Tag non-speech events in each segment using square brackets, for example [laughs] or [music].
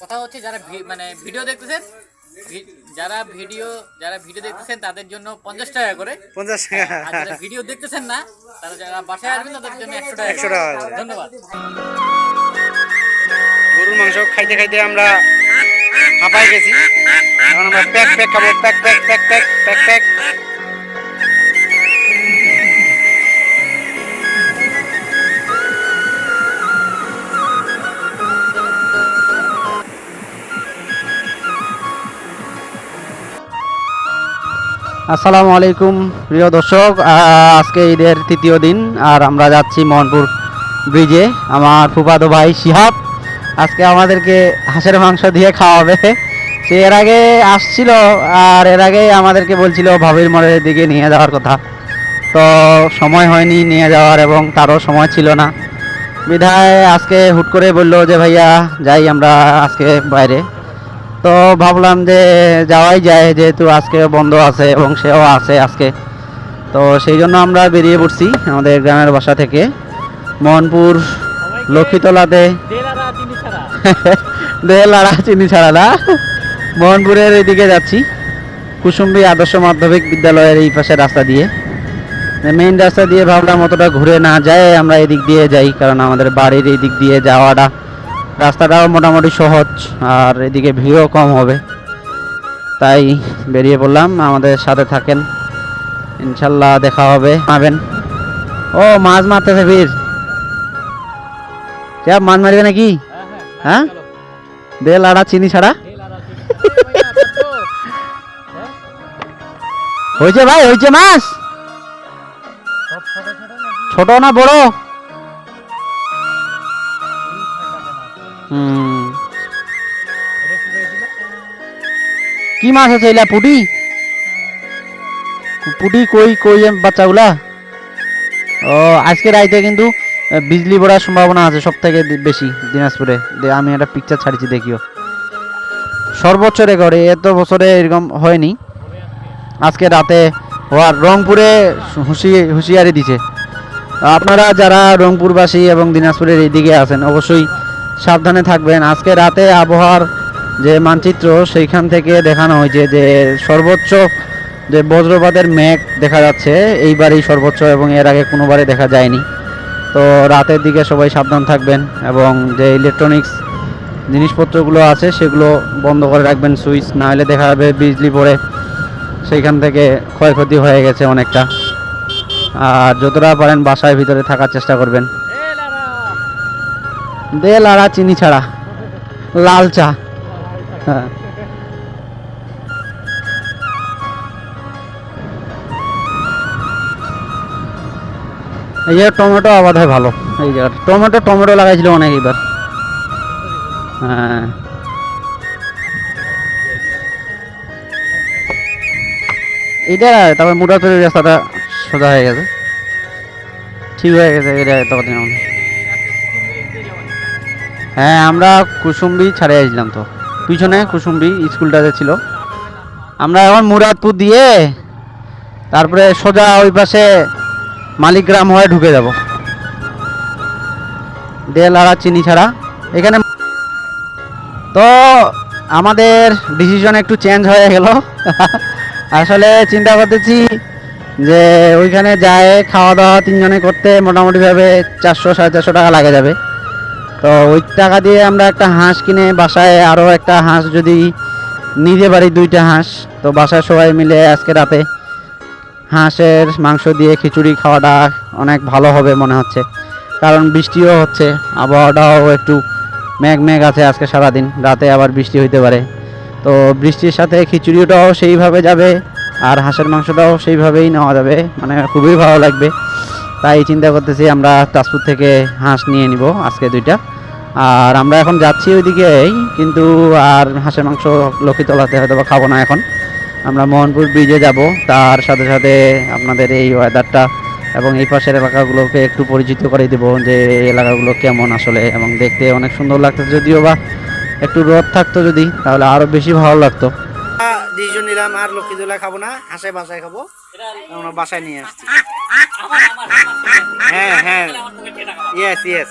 কথা হচ্ছে যারা মানে ভিডিও দেখতেছেন যারা ভিডিও যারা ভিডিও দেখতেছেন তাদের জন্য পঞ্চাশ টাকা করে। পঞ্চাশ টাকা। যারা ভিডিও দেখতেছেন না তারা যারা বাসায় আসবেন তাদের জন্য একশো টাকা একশো টাকা ধন্যবাদ। গরুর মাংস খাইতে খাইতে আমরা হাঁপাই গেছি। এখন আমরা প্যাক প্যাক খাব প্যাক প্যাক প্যাক প্যাক প্যাক প্যাক আসসালামু আলাইকুম, প্রিয় দর্শক। আজকে ঈদের তৃতীয় দিন, আর আমরা যাচ্ছি মোহনপুর ব্রিজে। আমার ফুফাতো ভাই শিহাব আজকে আমাদেরকে হাঁসের মাংস দিয়ে খাওয়াবে। সে এর আগে আসছিল, আর এর আগে আমাদেরকে বলছিল ভাবির মোড়ের দিকে নিয়ে যাওয়ার কথা। তো সময় হয়নি নিয়ে যাওয়ার এবং তারও সময় ছিল না। বিধায় আজকে হুট করে বলল যে, ভাইয়া, যাই আমরা আজকে বাইরে। তো ভাবলাম যে যাওয়াই যায়, যেহেতু আজকে বন্ধ আছে এবং সেও আছে আজকে। তো সেই জন্য আমরা বেরিয়ে পড়ছি আমাদের গ্রামের বাসা থেকে। মোহনপুর লক্ষ্মীতলাতে [laughs] দেলাড়া চিনি ছাড়া না? মোহনপুরের এদিকে যাচ্ছি। কুসুম্বী আদর্শ মাধ্যমিক বিদ্যালয়ের এই পাশে রাস্তা দিয়ে। মেইন রাস্তা দিয়ে ভাবলাম অতটা ঘুরে না যায়, আমরা এদিক দিয়ে যাই, কারণ আমাদের বাড়ির এই দিক দিয়ে যাওয়াটা রাস্তাটাও মোটামুটি সহজ, আর এদিকে ভিড়ও কম হবে। তাই বেরিয়ে পড়লাম, আমাদের সাথে থাকেন। ইনশাল্লাহ দেখা হবে। পাবেন ও, মাছ মারতেছে ভিড়। চাপ মাছ মারবে নাকি? হ্যাঁ? বেল, আড়া, চিনি ছাড়া? হয়েছে ভাই, হয়েছে মাছ। ছোট না, বড়? কি মাছ আছে এলা পুটি? পুটি কই কই বাচ্চাগুলা? ও, আজকে রাইতে কিন্তু বিজলি পড়ার সম্ভাবনা আছে সব থেকে বেশি দিনাজপুরে। আমি একটা পিকচার ছাড়ছি, দেখিও। সর্বোচ্চ রেকর্ড এত বছরে এরকম হয়নি। আজকে রাতে হওয়ার রংপুরে হুঁশি, হুঁশিয়ারি দিছে। আপনারা যারা রংপুরবাসী এবং দিনাজপুরের এইদিকে আছেন, অবশ্যই সাবধানে থাকবেন। আজকে রাতে আবহাওয়ার যে মানচিত্র, সেইখান থেকে দেখানো হয়েছে যে সর্বোচ্চ যে বজ্রপাতের মেঘ দেখা যাচ্ছে, এইবারই সর্বোচ্চ এবং এর আগে কোনোবারে দেখা যায়নি। তো রাতের দিকে সবাই সাবধান থাকবেন এবং যে ইলেকট্রনিক্স জিনিসপত্রগুলো আছে, সেগুলো বন্ধ করে রাখবেন, সুইচ না হলে দেখা যাবে বিজলি পড়ে। সেইখান থেকে ক্ষয়ক্ষতি হয়ে গেছে অনেকটা। আর যতটা পারেন বাসায় ভিতরে থাকার চেষ্টা করবেন। দে লাড়া চিনি ছাড়া। লাল চা। হ্যাঁ। এই যে টমেটো আবাদ হয় ভালো। এই যে টমেটো টমেটো লাগাইছিল অনেক এবার হ্যাঁ। এইটা তারপর মুরাতলির রাস্তাটা সোজা হয়ে গেছে। ঠিক হয়ে গেছে, এটা তখন হ্যাঁ আমরা কুসুম্বি ছাড়ে আসলাম তো। পিছনে কুসুম্বি স্কুলটাতে ছিল। আমরা এখন মুরাদপুর দিয়ে তারপরে সোজা ওই পাশে মালিকগ্রাম হয়ে ঢুকে যাব। দেলাড়া চিনি ছাড়া এখানে তো আমাদের ডিসিশন একটু চেঞ্জ হয়ে গেল। আসলে চিন্তা করতেছি যে ওইখানে যায় খাওয়া দাওয়া তিনজনে করতে মোটামুটিভাবে চারশো, সাড়ে চারশো টাকা লাগে যাবে। তো ওই টাকা দিয়ে আমরা একটা হাঁস কিনে বাসায় আরও একটা হাঁস যদি নিতে পারি, দুইটা হাঁস। তো বাসায় সবাই মিলে আজকে রাতে হাঁসের মাংস দিয়ে খিচুড়ি খাওয়াটা অনেক ভালো হবে মনে হচ্ছে। কারণ বৃষ্টিও হচ্ছে, আবহাওয়াটাও একটু মেঘ মেঘ আছে আজকে সারাদিন, রাতে আবার বৃষ্টি হইতে পারে। তো বৃষ্টির সাথে খিচুড়িটাও সেইভাবে যাবে আর হাঁসের মাংসটাও সেইভাবেই নেওয়া যাবে মানে খুবই ভালো লাগবে। তাই চিন্তা করতেছি আমরা তাজপুর থেকে হাঁস নিয়ে নিব আজকে দুইটা। আর আমরা এখন যাচ্ছি ওইদিকেই কিন্তু আর হাঁসের মাংস লক্ষ্মীতলাতে হয়তো বা খাব না এখন। আমরা মোহনপুর ব্রিজে যাব। তার সাথে সাথে আপনাদের এই ওয়েদারটা এবং এই পাশের এলাকাগুলোকে একটু পরিচিত করে দিব যে এলাকাগুলো কেমন আসলে এবং দেখতে অনেক সুন্দর লাগতো যদিও বা একটু রোদ থাকতো যদি, তাহলে আরও বেশি ভালো লাগতো। নিলাম, আর লক্ষ্মীদোলা খাব না হাঁসে বাসায় খাব। বাসায় নিয়ে আসছি। হ্যাঁ হ্যাঁ। ইয়েস ইয়েস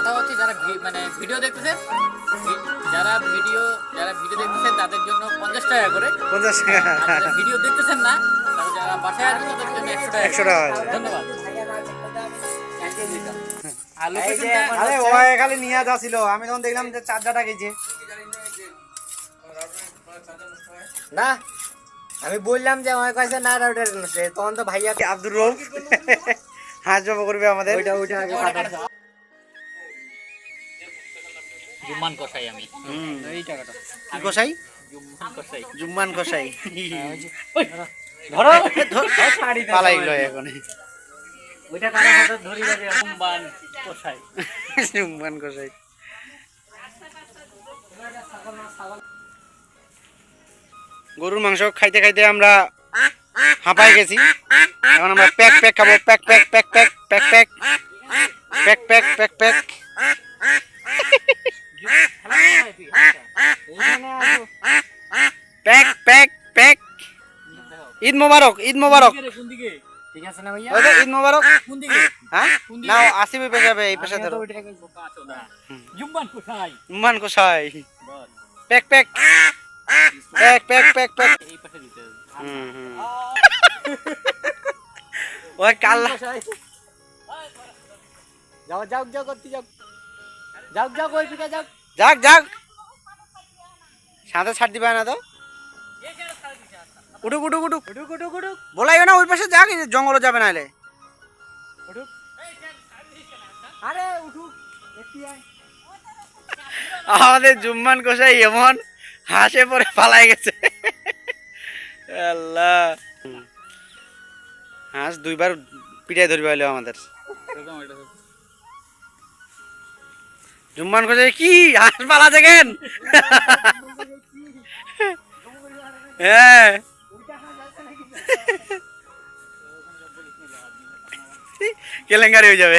কথা হচ্ছে যারা মানে ভিডিও দেখতেছেন যারা ভিডিও যারা ভিডিও দেখতেছেন তাদের জন্য পঞ্চাশ টাকা করে। পঞ্চাশ টাকা। ভিডিও দেখতেছেন না যারা বাসায় আসবেন তাদের জন্য একশো টাকা একশো টাকা ধন্যবাদ। আরে ও খালি নিয়ে যাচ্ছিল আমি তখন দেখলাম যে চার্জারটা গেছে। না আমি বললাম যে আমার কাছে না রাউটার তখন তো ভাইয়া আব্দুর রৌফ হাঁস জমা করবে আমাদের। ওইটা ওইটা আগে। জুম্মান কষাই আমি। এই টাকাটা। কি কষাই? জুম্মান কষাই। জুম্মান কষাই। ধরো। পালাই গেল এখন। ওইটা কারা হাতে ধরি ধরি জুম্মান কষাই। জুম্মান কষাই। গরুর মাংস খাইতে খাইতে আমরা হাঁপাই গেছি। এখন আমরা প্যাক প্যাক খাব। প্যাক প্যাক প্যাক প্যাক প্যাক প্যাক প্যাক প্যাক প্যাক প্যাক। প্যাক প্যাক প্যাক ঈদ মোবারক ঈদ মোবারক। কোন দিকে ঠিক আছে না ভাইয়া ওই যে ঈদ মোবারক। কোন দিকে হ্যাঁ না আসিবে পেশাবে এই পেশা ধরো জুম্মান কষাই জুম্মান কষাই প্যাক প্যাক প্যাক প্যাক প্যাক প্যাক এই পাশে দিতে হবে। হুম হুম। [laughs] ওই কাল্লা যাও যাও যাও করতে যাও। যাও যাও ওই পিঠা যাও। যাক যাক। সাথে ছাড় দিবে না তো? উঠুক উঠুক উঠুক। উঠুক উঠুক উঠুক। বলাইও না ওই পাশে যাক জঙ্গলে যাবে না এলে উঠুক। আরে উঠুক আমাদের জুম্মান কষাই এমন হাসে পরে পালাই গেছে। আল্লাহ। হাঁস দুইবার পিটাই ধরবে হইল আমাদের। জুম্মান কষাই কি হাঁস পালা দেখেন হ্যাঁ। কেলেঙ্কারি হয়ে যাবে।